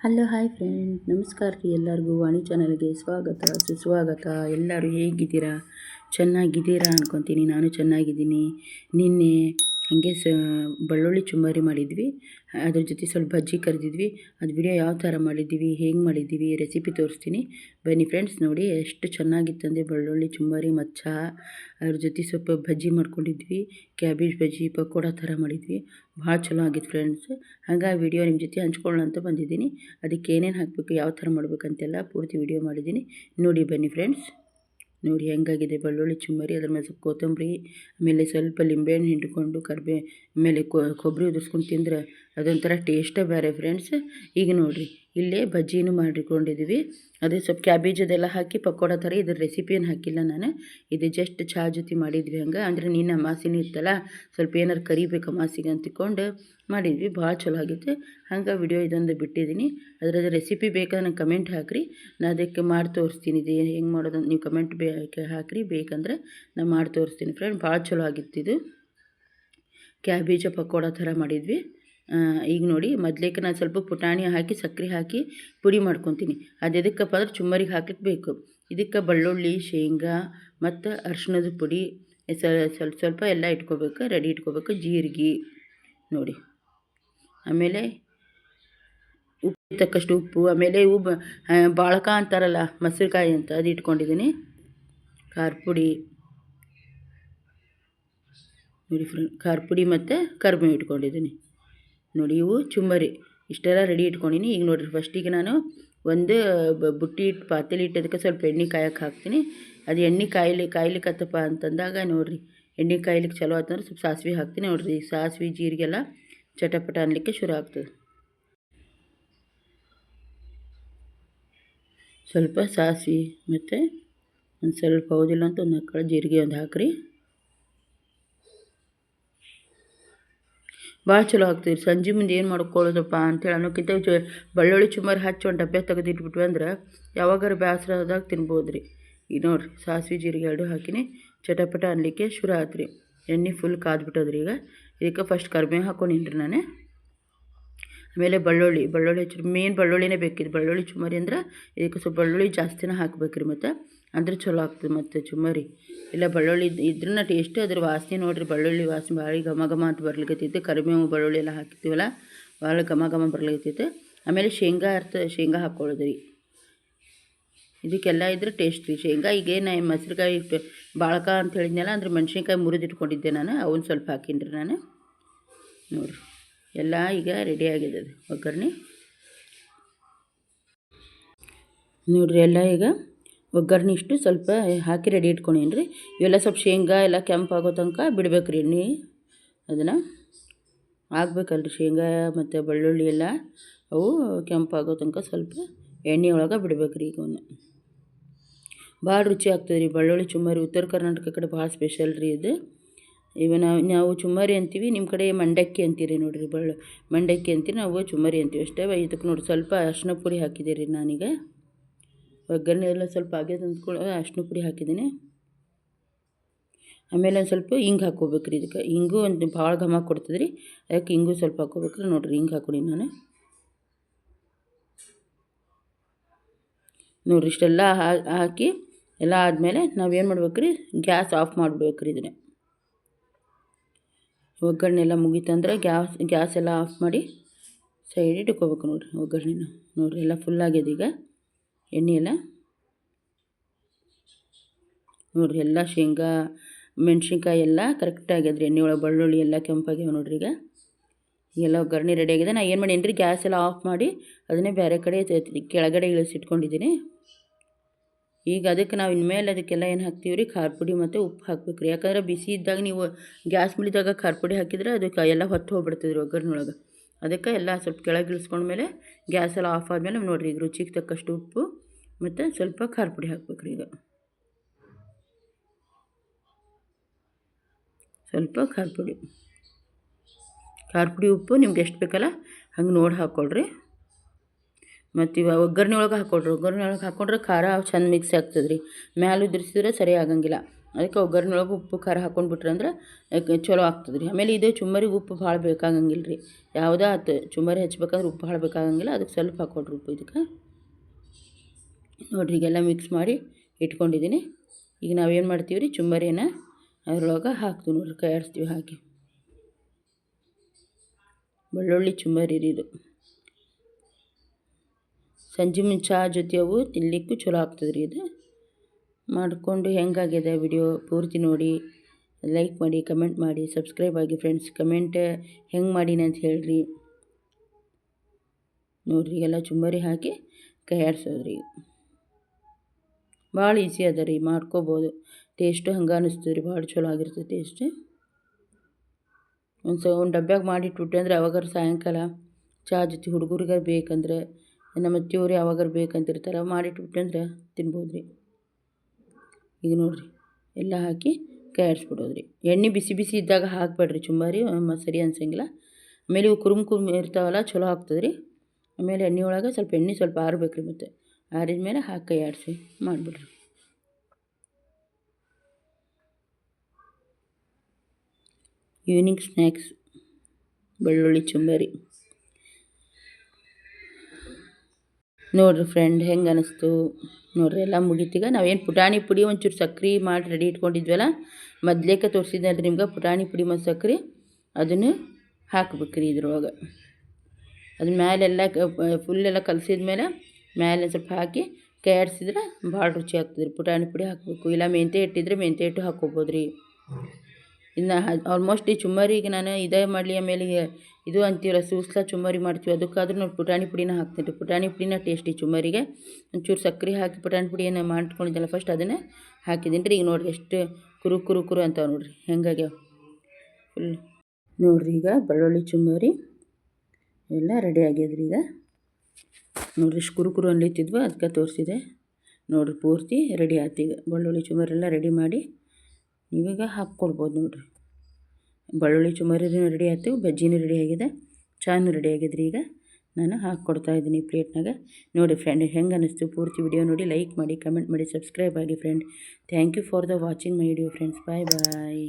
Hello, hi friend. ನಮಸ್ಕಾರ ರೀ ಎಲ್ಲರಿಗೂ. ವಾಣಿ ಚಾನಲ್ಗೆ ಸ್ವಾಗತ, ಸುಸ್ವಾಗತ. ಎಲ್ಲರೂ ಹೇಗಿದ್ದೀರಾ? ಚೆನ್ನಾಗಿದ್ದೀರಾ ಅಂದ್ಕೊತೀನಿ ನಾನು ಚೆನ್ನಾಗಿದ್ದೀನಿ. ನಿನ್ನೆ ಹಾಗೆ ಸ, ಬೆಳ್ಳುಳ್ಳಿ ಚುಮ್ಮರಿ ಮಾಡಿದ್ವಿ. ಅದ್ರ ಜೊತೆ ಸ್ವಲ್ಪ ಬಜ್ಜಿ ಕರೆದಿದ್ವಿ. ಅದು ವಿಡಿಯೋ ಯಾವ ಥರ ಮಾಡಿದ್ದೀವಿ, ಹೇಗೆ ಮಾಡಿದ್ದೀವಿ ರೆಸಿಪಿ ತೋರಿಸ್ತೀನಿ. ಬನ್ನಿ ಫ್ರೆಂಡ್ಸ್ ನೋಡಿ ಎಷ್ಟು ಚೆನ್ನಾಗಿತ್ತಂದರೆ ಬೆಳ್ಳುಳ್ಳಿ ಚುಮ್ಮರಿ ಮಚ್ಚ. ಅದ್ರ ಜೊತೆ ಸ್ವಲ್ಪ ಬಜ್ಜಿ ಮಾಡ್ಕೊಂಡಿದ್ವಿ. ಕ್ಯಾಬೇಜ್ ಬಜ್ಜಿ, ಪಕೋಡ ಥರ ಮಾಡಿದ್ವಿ. ಭಾಳ ಚಲೋ ಆಗಿತ್ತು ಫ್ರೆಂಡ್ಸ್ ಹಾಗಾಗಿ ವಿಡಿಯೋ ನಿಮ್ಮ ಜೊತೆ ಹಂಚ್ಕೊಳ್ಳೋಣ ಅಂತ ಬಂದಿದ್ದೀನಿ. ಅದಕ್ಕೆ ಏನೇನು ಹಾಕಬೇಕು, ಯಾವ ಥರ ಮಾಡಬೇಕಂತೆಲ್ಲ ಪೂರ್ತಿ ವಿಡಿಯೋ ಮಾಡಿದ್ದೀನಿ. ನೋಡಿ ಬನ್ನಿ ಫ್ರೆಂಡ್ಸ್ ನೋಡಿ ಹೆಂಗಾಗಿದೆ, ಬೆಳ್ಳುಳ್ಳಿ ಚುಮ್ಮರಿ, ಅದ್ರ ಮೇಲೆ ಸ್ವಲ್ಪ ಕೊತ್ತಂಬರಿ, ಆಮೇಲೆ ಸ್ವಲ್ಪ ಲಿಂಬೆಹಣ್ಣು ಹಿಂಡ್ಕೊಂಡು ಕರಿಬೇ, ಆಮೇಲೆ ಕೊಬ್ಬರಿ ಉದುರ್ಸ್ಕೊಂಡು ತಿಂದ್ರೆ ಅದೊಂಥರ ಟೇಸ್ಟೇ ಬೇರೆ ಫ್ರೆಂಡ್ಸ್ ಈಗ ನೋಡಿರಿ ಇಲ್ಲೇ ಬಜ್ಜಿನೂ ಮಾಡಿಕೊಂಡಿದ್ದೀವಿ ಅದೇ ಸ್ವಲ್ಪ ಕ್ಯಾಬೇಜ್ ಅದೆಲ್ಲ ಹಾಕಿ ಪಕೋಡ ಥರ ಇದ್ರ ರೆಸಿಪಿಯನ್ನು ಹಾಕಿಲ್ಲ ನಾನು. ಇದು ಜಸ್ಟ್ ಚಹಾ ಜೊತೆ ಮಾಡಿದ್ವಿ ಹಂಗೆ. ಅಂದರೆ ನಿನ್ನ ಅಮಾಸಿನೂ ಇತ್ತಲ್ಲ, ಸ್ವಲ್ಪ ಏನಾರು ಕರಿಬೇಕು ಅಮಾಸಿಗೆ ಅಂತಿಕೊಂಡು ಮಾಡಿದ್ವಿ. ಭಾಳ ಚಲೋ ಆಗಿತ್ತು. ಹಂಗೆ ವಿಡಿಯೋ ಇದೊಂದು ಬಿಟ್ಟಿದ್ದೀನಿ. ಅದರದ್ದು ರೆಸಿಪಿ ಬೇಕಾದ್ರೆ ನಂಗೆ ಕಮೆಂಟ್ ಹಾಕಿರಿ. ನಾನು ಅದಕ್ಕೆ ಮಾಡಿ ತೋರಿಸ್ತೀನಿ. ಇದು ಹೆಂಗೆ ಮಾಡೋದು ನೀವು ಕಮೆಂಟ್ ಬೇ ಹಾಕಿರಿ. ಬೇಕಂದ್ರೆ ನಾನು ಮಾಡಿ ತೋರಿಸ್ತೀನಿ ಫ್ರೆಂಡ್ ಭಾಳ ಚಲೋ ಆಗಿತ್ತು ಇದು. ಕ್ಯಾಬೇಜ ಪಕೋಡ ಥರ ಮಾಡಿದ್ವಿ. ಈಗ ನೋಡಿ ಮೊದ್ಲೇಕ ನಾನು ಸ್ವಲ್ಪ ಪುಟಾಣಿ ಹಾಕಿ ಸಕ್ಕರೆ ಹಾಕಿ ಪುಡಿ ಮಾಡ್ಕೊತೀನಿ. ಅದು ಎದಕ್ಕಪ್ಪ ಅಂದ್ರೆ ಚುಮ್ಮರಿಗೆ ಹಾಕಿಟ್ಬೇಕು ಬೇಕು ಇದಕ್ಕೆ ಬೆಳ್ಳುಳ್ಳಿ, ಶೇಂಗಾ ಮತ್ತು ಅರ್ಶಿಣದ ಪುಡಿ ಸ್ವಲ್ಪ ಸ್ವಲ್ಪ ಎಲ್ಲ ಇಟ್ಕೋಬೇಕು. ರೆಡಿ ಇಟ್ಕೋಬೇಕು. ಜೀರಿಗೆ ನೋಡಿ. ಆಮೇಲೆ ಉಪ್ಪು ತಕ್ಕಷ್ಟು ಉಪ್ಪು, ಆಮೇಲೆ ಇವು ಬಾಳಕ ಅಂತಾರಲ್ಲ, ಮೊಸರುಕಾಯಿ ಅಂತ ಅದು ಇಟ್ಕೊಂಡಿದ್ದೀನಿ ಖಾರ ಪುಡಿ ನೋಡಿ ಫ್ರೆಂಡ್, ಖಾರ ಪುಡಿ ಮತ್ತು ಕರ್ಬೇವು ಇಟ್ಕೊಂಡಿದ್ದೀನಿ ನೋಡಿ, ಇವು ಚುಮ್ಮರಿ ಇಷ್ಟೆಲ್ಲ ರೆಡಿ ಇಟ್ಕೊಂಡಿನಿ. ಈಗ ನೋಡಿರಿ ಫಸ್ಟಿಗೆ ನಾನು ಒಂದು ಬುಟ್ಟಿ ಇಟ್ಟು ಪಾತೇಲಿ ಇಟ್ಟದಕ್ಕೆ ಸ್ವಲ್ಪ ಎಣ್ಣೆ ಕಾಯಕ್ಕೆ ಹಾಕ್ತೀನಿ. ಅದು ಎಣ್ಣೆ ಕಾಯ್ಲಿ ಕಾಯ್ಲಿಕ್ಕತ್ತಪ್ಪ ಅಂತಂದಾಗ ನೋಡಿರಿ, ಎಣ್ಣೆ ಕಾಯ್ಲಿಕ್ಕೆ ಚಲೋ ಆಯ್ತಂದ್ರೆ ಸ್ವಲ್ಪ ಸಾಸಿವೆ ಹಾಕ್ತೀನಿ ನೋಡಿರಿ. ಸಾಸಿವೆ, ಜೀರಿಗೆಲ್ಲ ಚಟಪಟ ಅನ್ನಲಿಕ್ಕೆ ಶುರು ಆಗ್ತದೆ. ಸ್ವಲ್ಪ ಸಾಸಿವೆ ಮತ್ತು ಒಂದು ಸ್ವಲ್ಪ ಹೌದಿಲ್ಲ ಅಂತ ಒಂದು ಹಾಕಿ ಜೀರಿಗೆ ಒಂದು ಹಾಕಿರಿ. ಭಾಳ ಚಲೋ ಆಗ್ತದೆ ಸಂಜೆ ಮುಂದೆ ಏನು ಮಾಡ್ಕೊಳ್ಳೋದಪ್ಪ ಅಂತೇಳಿ ಅನ್ನೋಕ್ಕಿಂತ ಬೆಳ್ಳುಳ್ಳಿ ಚುಮಾರಿ ಹಚ್ಚಿ ಒಂದು ಡಬ್ಬೆ ತೆಗೆದಿಟ್ಬಿಟ್ವಿ ಅಂದ್ರೆ ಯಾವಾಗಾರ ಬೇಸರ ಆದಾಗ ತಿನ್ಬೋದು ರೀ ಈಗ ನೋಡಿರಿ ಸಾಸಿವೆ ಜೀರಿಗೆ ಎರಡು ಹಾಕಿನಿ. ಚಟಪಟ ಅನ್ನಲಿಕ್ಕೆ ಶುರು ಆಯ್ತು ರೀ ಎಣ್ಣೆ ಫುಲ್ ಕಾದ್ಬಿಟ್ಟದ್ರಿ ಈಗ. ಇದಕ್ಕೆ ಫಸ್ಟ್ ಕರಿಬೇವು ಹಾಕೊಂಡಿನಿ ರೀ ನಾನು. ಆಮೇಲೆ ಬೆಳ್ಳುಳ್ಳಿ ಬೆಳ್ಳುಳ್ಳಿ ಹೆಚ್ಚು ಮೇನ್ ಬೆಳ್ಳುಳ್ಳಿನೇ ಬೇಕಿದೆ ಬೆಳ್ಳುಳ್ಳಿ ಚುಮ್ಮರಿ ಅಂದ್ರೆ ಇದಕ್ಕೆ ಸ್ವಲ್ಪ ಬೆಳ್ಳುಳ್ಳಿ ಜಾಸ್ತಿನೇ ಹಾಕ್ಬೇಕು ರೀ ಮತ್ತು. ಅಂದ್ರೆ ಚಲೋ ಆಗ್ತದೆ ಮತ್ತು ಚುಮರಿ. ಇಲ್ಲ ಬೆಳ್ಳುಳ್ಳಿ ಇದ್ರನ್ನ ಟೇಸ್ಟ್ ಅದ್ರ ವಾಸನೆ ನೋಡಿರಿ. ಬೆಳ್ಳುಳ್ಳಿ ವಾಸನೆ ಭಾಳ ಘಮ ಘಮ ಅಂತ ಬರ್ಲಿಕ್ಕತ್ತೈತೆ ಕರಿಬೇವು ಬೆಳ್ಳುಳ್ಳಿ ಎಲ್ಲ ಹಾಕಿರ್ತೀವಲ್ಲ ಭಾಳ ಘಮ ಘಮ ಬರ್ಲಿಕ್ಕತ್ತೈತೆ ಆಮೇಲೆ ಶೇಂಗಾ ಅರ್ಥ, ಶೇಂಗಾ ಹಾಕ್ಕೊಳ್ಳೋದು ರೀ ಇದಕ್ಕೆಲ್ಲ ಇದ್ರೆ ಟೇಸ್ಟ್ ರೀ. ಶೇಂಗಾ ಈಗೇನು ಮೊಸರುಕಾಯಿ ಬಾಳಕ ಅಂತ ಹೇಳಿದ್ನಲ್ಲ, ಅಂದ್ರೆ ಮೆಣ್ಸಿನ್ಕಾಯಿ ಮುರಿದಿಟ್ಕೊಂಡಿದ್ದೆ ನಾನು. ಅವನ್ನ ಸ್ವಲ್ಪ ಹಾಕಿನ್ರಿ ನಾನು. ನೋಡಿರಿ. ಎಲ್ಲ ಈಗ ರೆಡಿ ಆಗಿದೆ ಒಗ್ಗರಣೆ. ನೋಡಿರಿ, ಎಲ್ಲ ಈಗ ಒಗ್ಗರಣೆ ಇಷ್ಟು ಸ್ವಲ್ಪ ಹಾಕಿ ರೆಡಿ ಇಟ್ಕೊಂಡೇನ್ರಿ. ರೀ ಇವೆಲ್ಲ ಸ್ವಲ್ಪ ಶೇಂಗಾ ಎಲ್ಲ ಕೆಂಪಾಗೋ ತನಕ ಬಿಡ್ಬೇಕು ರೀ ಎಣ್ಣೆ. ಅದನ್ನು ಹಾಕ್ಬೇಕಲ್ರಿ, ಶೇಂಗಾ ಮತ್ತು ಬೆಳ್ಳುಳ್ಳಿ ಎಲ್ಲ ಅವು ಕೆಂಪಾಗೋ ತನಕ ಸ್ವಲ್ಪ ಎಣ್ಣೆ ಒಳಗೆ ಬಿಡ್ಬೇಕು ಈಗ ಭಾಳ ರುಚಿ ಆಗ್ತದೆ ರೀ ಬೆಳ್ಳುಳ್ಳಿ ಚುಮ್ಮರಿ ಉತ್ತರ ಕರ್ನಾಟಕ ಕಡೆ ಭಾಳ ಸ್ಪೆಷಲ್ ರೀ ಇದು. ಇವ ನಾವು ನಾವು ಚುಮ್ಮರಿ ಅಂತೀವಿ, ನಿಮ್ಮ ಕಡೆ ಮಂಡಕ್ಕಿ ಅಂತೀರಿ ನೋಡಿರಿ ಬಳ್ಳ ಮಂಡಕ್ಕಿ ಅಂತೀರಿ, ನಾವು ಚುಮ್ಮರಿ ಅಂತೀವಿ ಅಷ್ಟೇ. ಇದಕ್ಕೆ ನೋಡಿ ಸ್ವಲ್ಪ ಅರ್ಶಿನ ಪುಡಿ ಹಾಕಿದ್ದೀರಿ ನಾನೀಗ. ಒಗ್ಗರಣೆ ಎಲ್ಲ ಸ್ವಲ್ಪ ಆಗ್ಯದ ಅಂದ್ಕೊಳ್ಳೋ ಅರ್ಶಿನ ಪುಡಿ ಹಾಕಿದ್ದೀನಿ. ಆಮೇಲೆ ಒಂದು ಸ್ವಲ್ಪ ಹಿಂಗೆ ಹಾಕ್ಕೋಬೇಕು ರೀ ಇದಕ್ಕೆ. ಹಿಂಗೂ ಒಂದು ಭಾಳ ಘಮ ಕೊಡ್ತದೆ ಅದಕ್ಕೆ ಹಿಂಗೂ ಸ್ವಲ್ಪ ಹಾಕೋಬೇಕ್ರಿ ನೋಡಿರಿ ಹಿಂಗೆ ಹಾಕ್ಕೊಡಿ ನಾನು. ನೋಡಿರಿ ಇಷ್ಟೆಲ್ಲ ಹಾಕಿ ಎಲ್ಲ ಆದಮೇಲೆ ನಾವೇನು ಮಾಡ್ಬೇಕು ರೀ ಗ್ಯಾಸ್ ಆಫ್ ಮಾಡ್ಬೇಕು ರೀ ಇದನ್ನು. ಒಗ್ಗರಣೆ ಎಲ್ಲ ಮುಗೀತಂದ್ರೆ ಗ್ಯಾಸ್ ಗ್ಯಾಸ್ ಎಲ್ಲ ಆಫ್ ಮಾಡಿ ಸೈಡ್ ಇಟ್ಕೋಬೇಕು ನೋಡಿರಿ ಒಗ್ಗರಣೆನ. ನೋಡಿರಿ ಎಲ್ಲ ಫುಲ್ ಆಗ್ಯದ ಈಗ. ಎಣ್ಣೆ ಎಲ್ಲ. ನೋಡಿರಿ ಎಲ್ಲ ಶೇಂಗಾ, ಮೆಣಸಿನ್ಕಾಯಿ ಎಲ್ಲ ಕರೆಕ್ಟ್ ಆಗ್ಯದ್ರಿ. ಎಣ್ಣೆ ಒಳಗೆ ಬೆಳ್ಳುಳ್ಳಿ ಎಲ್ಲ ಕೆಂಪಾಗ್ಯಾವ ನೋಡ್ರಿ ಈಗ. ಎಲ್ಲ ಒಗ್ಗರಣೆ ರೆಡಿ ಆಗಿದೆ ನಾನು ಏನು ಮಾಡೀನಿ ರೀ ಗ್ಯಾಸ್ ಎಲ್ಲ ಆಫ್ ಮಾಡಿ ಅದನ್ನೇ ಬೇರೆ ಕಡೆ ಕೆಳಗಡೆ ಇಳಿಸಿಟ್ಕೊಂಡಿದ್ದೀನಿ. ಈಗ ಅದಕ್ಕೆ ನಾವು ಇನ್ಮೇಲೆ ಅದಕ್ಕೆಲ್ಲ ಏನು ಹಾಕ್ತೀವಿ ರೀ ಖಾರ ಪುಡಿ ಮತ್ತು ಉಪ್ಪು ಹಾಕ್ಬೇಕು ರೀ ಯಾಕಂದ್ರೆ ಬಿಸಿ ಇದ್ದಾಗ ನೀವು ಗ್ಯಾಸ್ ಮಿಳಿದಾಗ ಖಾರ ಪುಡಿ ಹಾಕಿದ್ರೆ ಅದಕ್ಕೆ ಎಲ್ಲ ಹೊತ್ತು ಹೋಗ್ಬಿಡ್ತದೆ ರೀ ಒಗ್ಗರಣೊಳಗೆ ಅದಕ್ಕೆ ಎಲ್ಲ ಸ್ವಲ್ಪ ಕೆಳಗೆ ಇಳಿಸ್ಕೊಂಡ್ಮೇಲೆ ಗ್ಯಾಸ್ ಎಲ್ಲ ಆಫ್ ಆದಮೇಲೆ ನೋಡಿರಿ ಈಗ ರುಚಿಗೆ ತಕ್ಕಷ್ಟು ಉಪ್ಪು ಮತ್ತು ಸ್ವಲ್ಪ ಖಾರ ಪುಡಿ ಹಾಕ್ಬೇಕು ರೀ ಈಗ. ಸ್ವಲ್ಪ ಖಾರ ಪುಡಿ. ಖಾರ ಪುಡಿ ಉಪ್ಪು ನಿಮ್ಗೆ ಎಷ್ಟು ಬೇಕಲ್ಲ ಹಂಗೆ ನೋಡಿ ಹಾಕ್ಕೊಳ್ರಿ. ಮತ್ತು ಇವಾಗ ಒಗ್ಗರಣೆ ಒಳಗೆ ಹಾಕ್ಕೊಡ್ರಿ ಒಗ್ಗರಣೆ ಒಳಗೆ ಹಾಕ್ಕೊಂಡ್ರೆ ಖಾರ ಚಂದ ಮಿಕ್ಸ್ ಆಗ್ತದೆ ರೀ ಮ್ಯಾಲೆ ಉದುರಿಸಿದ್ರೆ ಸರಿ ಆಗಂಗಿಲ್ಲ. ಅದಕ್ಕೆ ಒಗ್ಗರಣೆಯೊಳಗೆ ಉಪ್ಪು ಖಾರ ಹಾಕ್ಕೊಂಡ್ಬಿಟ್ರೆ ಅಂದ್ರೆ ಚಲೋ ಆಗ್ತದೆ ರೀ ಆಮೇಲೆ ಇದು ಚುಮ್ಮರಿಗೆ ಉಪ್ಪು ಭಾಳ ಬೇಕಾಗಂಗಿಲ್ಲ ರೀ ಯಾವುದೇ ಆತು ಚುಮ್ಮರಿ ಹಚ್ಬೇಕಂದ್ರೆ ಉಪ್ಪು ಭಾಳ ಬೇಕಾಗಂಗಿಲ್ಲ, ಅದಕ್ಕೆ ಸ್ವಲ್ಪ ಹಾಕ್ಕೊಡ್ರಿ ಉಪ್ಪು ಇದಕ್ಕೆ. ನೋಡಿರಿ ಈಗೆಲ್ಲ ಮಿಕ್ಸ್ ಮಾಡಿ ಇಟ್ಕೊಂಡಿದ್ದೀನಿ ಈಗ ನಾವೇನು ಮಾಡ್ತೀವಿ ರೀ ಚುಮ್ಮರಿನ ಅದ್ರೊಳಗೆ ಹಾಕ್ತೀವಿ ನೋಡಿರಿ ಕೈ ಆಡಿಸ್ತೀವಿ ಹಾಕಿ ಬೆಳ್ಳುಳ್ಳಿ ಚುಮ್ಮರಿ ರೀ ಇದು. ಸಂಜೆ ಮುಂಚೆ ಚಹಾ ಜೊತೆ ಅವು ತಿನ್ನಲಿಕ್ಕೂ ಚಲೋ ಆಗ್ತದೆ ರೀ ಇದು. ಮಾಡಿಕೊಂಡು ಹೆಂಗಾಗಿದೆ ವಿಡಿಯೋ ಪೂರ್ತಿ ನೋಡಿ. ಲೈಕ್ ಮಾಡಿ, ಕಮೆಂಟ್ ಮಾಡಿ, ಸಬ್ಸ್ಕ್ರೈಬ್ ಆಗಿ ಫ್ರೆಂಡ್ಸ್, ಕಮೆಂಟ್ ಹೆಂಗೆ ಮಾಡೀನಿ ಅಂತ ಹೇಳ್ರಿ. ನೋಡಿರಿ, ಎಲ್ಲ ಚುಂಬರಿ ಹಾಕಿ ಕೈ ಆಡ್ಸೋದ್ರಿ ಭಾಳ ಈಸಿ ಅದ ರೀ, ಮಾಡ್ಕೋಬೋದು. ಟೇಸ್ಟು ಹಂಗೆ ಅನ್ನಿಸ್ತದೆ ರೀ, ಭಾಳ ಚಲೋ ಆಗಿರ್ತದೆ ಟೇಸ್ಟ್. ಒಂದು ಸ ಒಂದು ಡಬ್ಬ್ಯಾಗ ಮಾಡಿಟ್ಬಿಟ್ಟೆ ಅಂದ್ರೆ ಅವಾಗಾರ ಸಾಯಂಕಾಲ ಚಹಾ ಜೊತೆ ಹುಡುಗರಿಗೆ ಬೇಕಂದ್ರೆ ನಮ್ಮ ಅತ್ತೆಯವ್ರು ಯಾವಾಗಾರು ಬೇಕಂತಿರ್ತಾರೆ ಮಾಡಿಟ್ಬಿಟ್ಟು ಅಂದ್ರೆ ತಿನ್ಬೋದು ರೀ ಈಗ ನೋಡಿರಿ, ಎಲ್ಲ ಹಾಕಿ ಕೈ ಆಡಿಸ್ಬಿಡೋದು ರೀ ಎಣ್ಣೆ ಬಿಸಿ ಬಿಸಿ ಇದ್ದಾಗ ಹಾಕಬೇಡ್ರಿ ಚುಂಬಾರಿ ಸರಿ ಅನ್ಸಂಗಿಲ್ಲ. ಆಮೇಲೆ ಇವು ಕುರುಮ್ ಕುರುಮ್ ಇರ್ತಾವಲ್ಲ ಚಲೋ ಆಗ್ತದೆ ರೀ ಆಮೇಲೆ ಎಣ್ಣೆ ಒಳಗೆ ಸ್ವಲ್ಪ ಎಣ್ಣೆ ಸ್ವಲ್ಪ ಆರ್ಬೇಕು ರೀ ಮತ್ತು. ಆರಿದ ಮೇಲೆ ಹಾಕಿ ಕೈ ಆಡಿಸಿ ಮಾಡಿಬಿಡ್ರಿ. ಈವ್ನಿಂಗ್ ಸ್ನ್ಯಾಕ್ಸ್ ಬೆಳ್ಳುಳ್ಳಿ ಚುಮ್ಮರಿ ನೋಡಿರಿ ಫ್ರೆಂಡ್ ಹೆಂಗೆ ಅನ್ನಿಸ್ತು ನೋಡ್ರಿ ಎಲ್ಲ ನಾವು ನಾವೇನು ಪುಟಾಣಿ ಪುಡಿ ಒಂಚೂರು ಸಕ್ರೆ ಮಾಡಿ ರೆಡಿ ಇಟ್ಕೊಂಡಿದ್ವಲ್ಲ, ಮೊದ್ಲೇಕ ತೋರಿಸಿದ್ದೆ ನಿಮ್ಗೆ ಪುಟಾಣಿ ಪುಡಿ ಮತ್ತು ಸಕ್ರೆ, ಅದನ್ನು ಹಾಕ್ಬೇಕ್ರಿ ಇದ್ರೊಳಗೆ. ಅದ್ರ ಮ್ಯಾಲೆಲ್ಲ ಫುಲ್ಲೆಲ್ಲ ಕಲಸಿದ ಮೇಲೆ ಮೇಲೆ ಸ್ವಲ್ಪ ಹಾಕಿ ಕೈ ಆಡಿಸಿದ್ರೆ ಭಾಳ ರುಚಿ ಆಗ್ತದ್ರಿ. ಪುಟಾಣಿ ಪುಡಿ ಹಾಕಬೇಕು, ಇಲ್ಲ ಮೆಂತೆ ಇಟ್ಟಿದ್ರೆ ಮೆಂತೆ ಹಿಟ್ಟು ಹಾಕ್ಕೋಬೋದು ರೀ ಇನ್ನು ಆಲ್ಮೋಸ್ಟ್ ಈ ಚುಮ್ಮರಿಗೆ ನಾನು ಇದೇ ಮಾಡಲಿ ಆಮೇಲೆ ಇದು ಅಂತೀವಲ್ಲ ಸೂಸ್ಲ ಚುಮ್ಮರಿ ಮಾಡ್ತೀವಿ. ಅದಕ್ಕಾದ್ರೂ ನಾವು ಪುಟಾಣಿ ಪುಡಿನ ಹಾಕ್ತೀನಿ ಪುಟಾಣಿ ಪುಡಿನ ಟೇಸ್ಟಿ ಚುಮ್ಮರಿಗೆ. ಒಂಚೂರು ಸಕ್ಕರೆ ಹಾಕಿ ಪುಟಾಣಿ ಪುಡಿಯನ್ನು ಮಾಡ್ಕೊಂಡಿದ್ದೆಲ್ಲ ಫಸ್ಟ್ ಅದನ್ನೇ ಹಾಕಿದ್ದೀನಿ. ರೀ, ಈಗ ನೋಡಿರಿ ಎಷ್ಟು ಕುರು ಕುರು ಕುರು ಅಂತಾವೆ ನೋಡಿರಿ. ಹೆಂಗಾಗ್ಯಾವ? ಫುಲ್ ನೋಡಿರಿ ಈಗ ಬೆಳ್ಳುಳ್ಳಿ ಚುಮ್ಮರಿ ಎಲ್ಲ ರೆಡಿ ಆಗ್ಯದ್ರಿ ಈಗ. ನೋಡಿರಿ ಇಷ್ಟು ಕುರು ಕುರು ಅನ್ಲಿತ್ತಿದ್ವು ಅದಕ್ಕೆ ತೋರಿಸಿದೆ. ನೋಡಿರಿ ಪೂರ್ತಿ ರೆಡಿ ಆಯ್ತು ಈಗ. ಬೆಳ್ಳುಳ್ಳಿ ಚುಮ್ಮರೆಲ್ಲ ರೆಡಿ ಮಾಡಿ ನೀವೀಗ ಹಾಕ್ಕೊಡ್ಬೋದು ನೋಡಿರಿ. ಬೆಳ್ಳುಳ್ಳಿ ಚುಮರಿನೂ ರೆಡಿ ಆಯ್ತು, ಬಜ್ಜಿನೂ ರೆಡಿ ಆಗಿದೆ, ಚಾನೂ ರೆಡಿ ಆಗಿದ್ರಿ ಈಗ. ನಾನು ಹಾಕ್ಕೊಡ್ತಾ ಇದ್ದೀನಿ ಪ್ಲೇಟ್ನಾಗ. ನೋಡಿ ಫ್ರೆಂಡ್ ಹೆಂಗೆ ಅನ್ನಿಸ್ತು ಪೂರ್ತಿ ವಿಡಿಯೋ ನೋಡಿ ಲೈಕ್ ಮಾಡಿ ಕಮೆಂಟ್ ಮಾಡಿ ಸಬ್ಸ್ಕ್ರೈಬ್ ಆಗಿ friend thank you for the watching my video friends bye bye